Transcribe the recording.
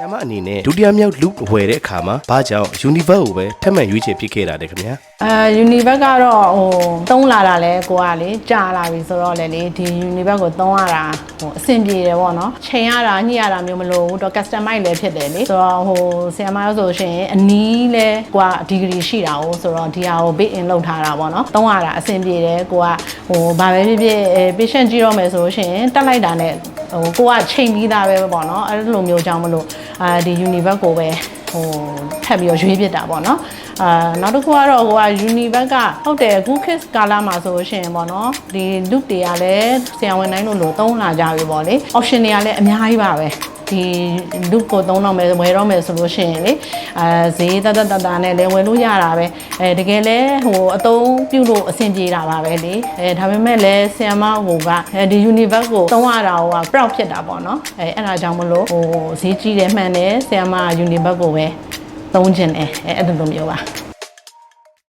ဆ iam အနေနဲ့ဒုတိယမြောက်လူဝယ်တဲ့အခါမှာဘာကြောင့် Universe ကိုပဲထပ်မံရွေးချယ်ဖြစ်ခဲ့တာလဲခင်ဗျာအဲ Universe ကတော့ဟိုသုံးလာတာလဲကိုကလေကြာလာပြီဆိုတော့လေလေဒီ Universe ကိုသုံးရတာဟိုအဆင်ပြေတယ်ပေါ့နော်ချိန်ရတာညှိရတာမျိုးမလိုဘူးတော့ customize လည်းဖြစ်တယ်လေဆိုတော့ဟိုဆီယမဆိုရှင်အနီးလဲကိုကဒီဂရီရှိတာ哦ဆိုတော့ဒီဟာကို big in လောက်ထားတာပေါ့နော်သုံးရတာအဆင်ပြေတယ်ကိုကဟိုဘာပဲဖြစ်ဖြစ်အဲ patient ကြည့်တော့မယ်ဆိုလို့ရှိရင်တက်လိုက်တာနဲ့ ဟိုကိုကချိန်ပြီးသားပဲပေါ့နော်အဲ့လိုမျိုးကြောင့်မလို့အာဒီ Universe ကိုပဲဟိုထပ်ပြီးတော့ရွေးပြစ်တာပေါ့နော်အာနောက်တစ်ခုကတော့ဟိုက Universe ကဟုတ်တယ်အခု kids ကာလာမှာဆိုလို့ရှိရင်ပေါ့နော်ဒီ look တွေကလည်းဆရာဝန်တိုင်းလို့လို့သုံးလာကြပြီပေါ့လေ option တွေကလည်းအများကြီးပါပဲ ဒီ look ကိုသုံးတော့မယ်ဝယ်တော့မယ်ဆိုလို့ရှိရင်လေအာဈေးတတ်တတ်တတ်တာနဲ့လည်းဝယ်လို့ရတာပဲအဲတကယ်လဲဟိုအသုံးပြုလို့အဆင်ပြေတာပါပဲလေအဲဒါပေမဲ့လည်းဆရာမဟိုကအဲဒီ universe ကိုသုံးရတာဟိုက proud ဖြစ်တာပေါ့နော်အဲအဲ့ဒါကြောင့်မလို့ဟိုဈေးကြီးတယ်မှန်တယ်ဆရာမ universe ကိုပဲသုံးခြင်းတယ်အဲအဲ့လိုလိုမျိုးပါ